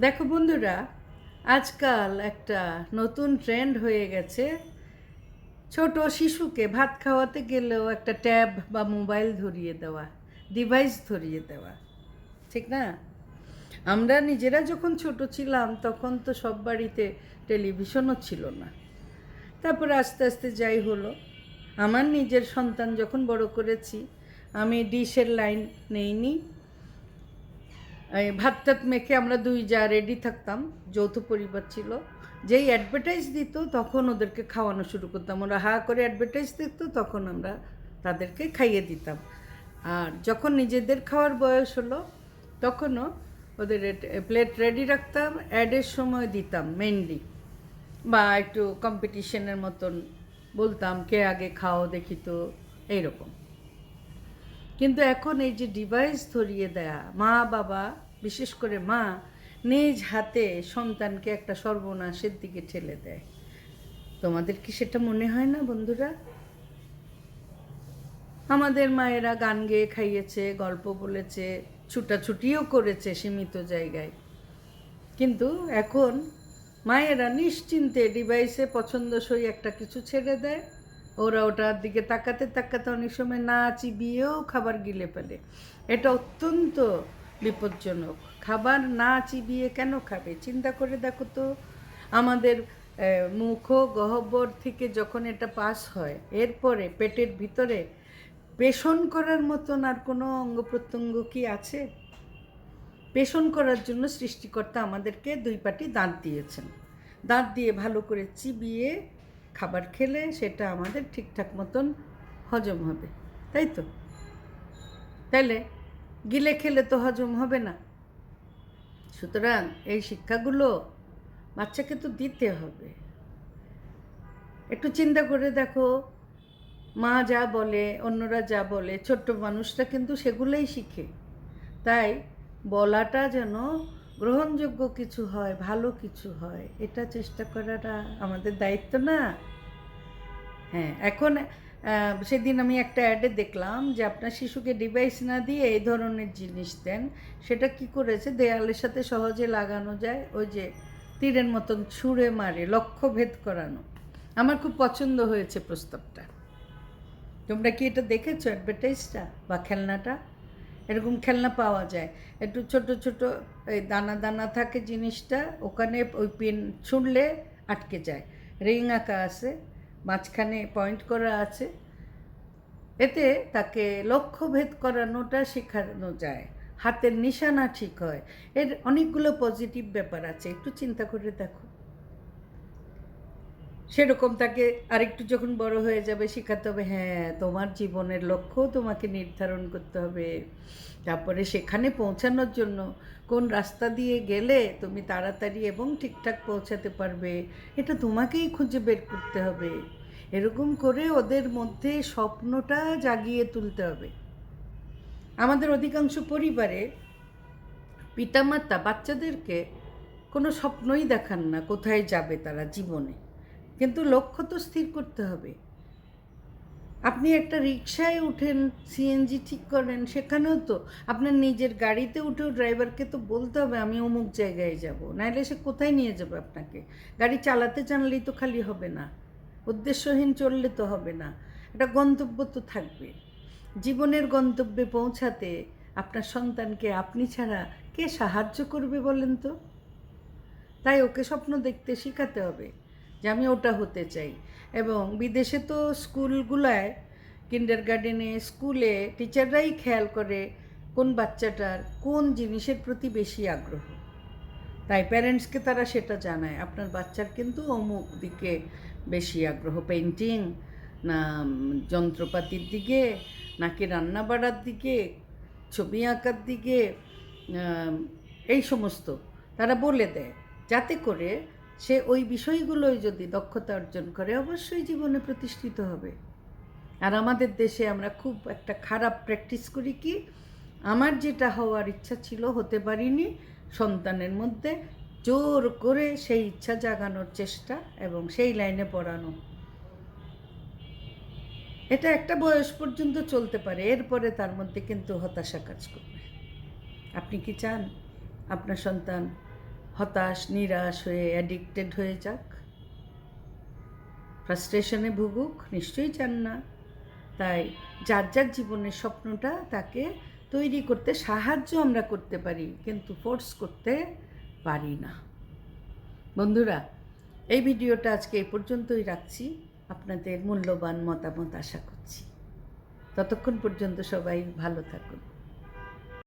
দেখো বন্ধুরা, আজকাল একটা নতুন ট্রেন্ড হয়ে গেছে। ছোট শিশুকে ভাত খাওয়াতে গেলেও একটা ট্যাব বা মোবাইল ধরিয়ে দেওয়া ডিভাইস ধরিয়ে দেওয়া, ঠিক না? আমরা নিজেরা যখন ছোট ছিলাম, তখন তো সব বাড়িতে টেলিভিশনও ছিল না। তারপর আস্তে আস্তে যাই হলো। আমার নিজের সন্তান যখন বড় করেছি, আমি ডিশের লাইন নেইনি। ভাত টাত মেখে আমরা দুই যা রেডি থাকতাম, যৌথ পরিবার ছিল। যেই অ্যাডভার্টাইজ দিত, তখন ওদেরকে খাওয়ানো শুরু করতাম। ওরা হা করে অ্যাডভার্টাইজ দিত তখন আমরা তাদেরকে খাইয়ে দিতাম। আর যখন নিজেদের খাওয়ার বয়স হলো, তখনও ওদের প্লেট রেডি রাখতাম অ্যাডের সময় দিতাম মেনলি বা একটু কম্পিটিশনের মতন বলতাম, কে আগে খাও, দেখি তো, এইরকম। কিন্তু এখন এই যে ডিভাইস ধরিয়ে দেয়া মা বাবা বিশেষ করে মা নিজ হাতে সন্তানকে একটা সর্বনাশের দিকে ঠেলে দেয়। তোমাদের কি সেটা মনে হয় না বন্ধুরা? আমাদের মায়েরা গান গেয়ে খাইয়েছে, গল্প বলেছে, ছুটাছুটিও করেছে সীমিত জায়গায়। কিন্তু এখন মায়েরা নিশ্চিন্তে ডিভাইসে পছন্দসই একটা কিছু ছেড়ে দেয়। ওরা ওটার দিকে তাকাতে তাকাতে অনেক সময় না চিবিয়েও খাবার গিলে ফেলে। এটা অত্যন্ত বিপজ্জনক। খাবার না চিবিয়ে কেন খাবে? চিন্তা করে দেখো তো, আমাদের মুখ গহ্বর থেকে যখন এটা পাস হয়, এরপরে পেটের ভিতরে পেষণ করার মতন আর কোনো অঙ্গ প্রত্যঙ্গ কি আছে? পেষণ করার জন্য সৃষ্টিকর্তা আমাদেরকে দুই পাটি দাঁত দিয়েছেন। দাঁত দিয়ে ভালো করে চিবিয়ে খাবার খেলে সেটা আমাদের ঠিকঠাক মতন হজম হবে। তাই তো? তাইলে গিলে খেলে তো হজম হবে না। সুতরাং এই শিক্ষাগুলো বাচ্চাকে তো দিতে হবে। একটু চিন্তা করে দেখো, মা যা বলে, অন্যরা যা বলে, ছোট্ট মানুষরা কিন্তু সেগুলোই শিখে। তাই বলাটা যেন গ্রহণযোগ্য কিছু হয়, ভালো কিছু হয়, এটা চেষ্টা করাটা আমাদের দায়িত্ব না। হ্যাঁ এখন সেদিন আমি একটা অ্যাডে দেখলাম যে আপনার শিশুকে ডিভাইস না দিয়ে এই ধরনের জিনিস দেন। সেটা কি করেছে? দেয়ালের সাথে সহজে লাগানো যায়, ওই যে তীরের মতন ছুঁড়ে মারে লক্ষ্য ভেদ করানো। আমার খুব পছন্দ হয়েছে প্রস্তাবটা। তোমরা কি এটা দেখেছ অ্যাডভার্টাইজটা বা খেলনাটা? এরকম খেলনা পাওয়া যায়। একটু ছোট ছোট, এই দানা দানা থাকে জিনিসটা, ওখানে ওই পিন ছুঁড়লে আটকে যায়। রিং আঁকা আছে। মাঝখানে পয়েন্ট করা আছে। এতে তাকে লক্ষ্যভেদ করানোটা শেখানো যায়। হাতের নিশানা ঠিক হয়। এর অনেকগুলো পজিটিভ ব্যাপার আছে। একটু চিন্তা করে দেখো। সেরকম তাকে আরেকটু যখন বড় হয়ে যাবে শেখাতে হবে হ্যাঁ তোমার জীবনের লক্ষ্য তোমাকে নির্ধারণ করতে হবে। তারপরে সেখানে পৌঁছানোর জন্য কোন রাস্তা দিয়ে গেলে তুমি তাড়াতাড়ি এবং ঠিকঠাক পৌঁছাতে পারবে, এটা তোমাকেই খুঁজে বের করতে হবে। এরকম করে ওদের মধ্যে স্বপ্নটা জাগিয়ে তুলতে হবে। আমাদের অধিকাংশ পরিবারে পিতামাতা বাচ্চাদেরকে কোনো স্বপ্নই দেখান না কোথায় যাবে তারা জীবনে। কিন্তু লক্ষ্য তো স্থির করতে হবে। আপনি একটা রিক্সায় উঠেন সিএনজি ঠিক করেন, সেখানেও তো আপনার নিজের গাড়িতে উঠেও ড্রাইভারকে তো বলতে হবে, আমি অমুক জায়গায় যাব। নাহলে সে কোথায় নিয়ে যাবে আপনাকে? গাড়ি চালাতে জানলেই তো খালি হবে না। উদ্দেশ্যহীন চললে তো হবে না। একটা গন্তব্য তো থাকবে। জীবনের গন্তব্যে পৌঁছাতে আপনার সন্তানকে আপনি ছাড়া কে সাহায্য করবে বলেন তো? তাই ওকে স্বপ্ন দেখতে শেখাতে হবে। যে আমি ওটা হতে চাই। এবং বিদেশে তো স্কুলগুলায় কিন্ডার গার্ডেনে স্কুলে টিচাররাই খেয়াল করে কোন বাচ্চাটার কোন জিনিসের প্রতি বেশি আগ্রহ। তাই প্যারেন্টসকে তারা সেটা জানায়। আপনার বাচ্চার কিন্তু অমুক দিকে বেশি আগ্রহ। পেন্টিং না যন্ত্রপাতির দিকে, নাকি রান্না বাড়ার দিকে, ছবি আঁকার দিকে এই সমস্ত তারা বলে দেয়। যাতে করে সে ওই বিষয়গুলোই যদি দক্ষতা অর্জন করে, অবশ্যই জীবনে প্রতিষ্ঠিত হবে। আর আমাদের দেশে আমরা খুব একটা খারাপ প্র্যাকটিস করি কি, আমার যেটা হওয়ার ইচ্ছা ছিল হতে পারিনি, সন্তানের মধ্যে জোর করে সেই ইচ্ছা জাগানোর চেষ্টা এবং সেই লাইনে পড়ানো। এটা একটা বয়স পর্যন্ত চলতে পারে, এরপরে তার মধ্যে কিন্তু হতাশা কাজ করবে। আপনি কি চান? আপনার সন্তান হতাশ, নিরাশ হয়ে অ্যাডিক্টেড হয়ে যাক। ফ্রাস্ট্রেশনে ভুগুক, নিশ্চয়ই চান না। তাই যার যার জীবনের স্বপ্নটা তাকে তৈরি করতে সাহায্য আমরা করতে পারি, কিন্তু ফোর্স করতে পারি না। বন্ধুরা, এই ভিডিওটা আজকে এই পর্যন্তই রাখছি। আপনাদের মূল্যবান মতামত আশা করছি। ততক্ষণ পর্যন্ত সবাই ভালো থাকুন।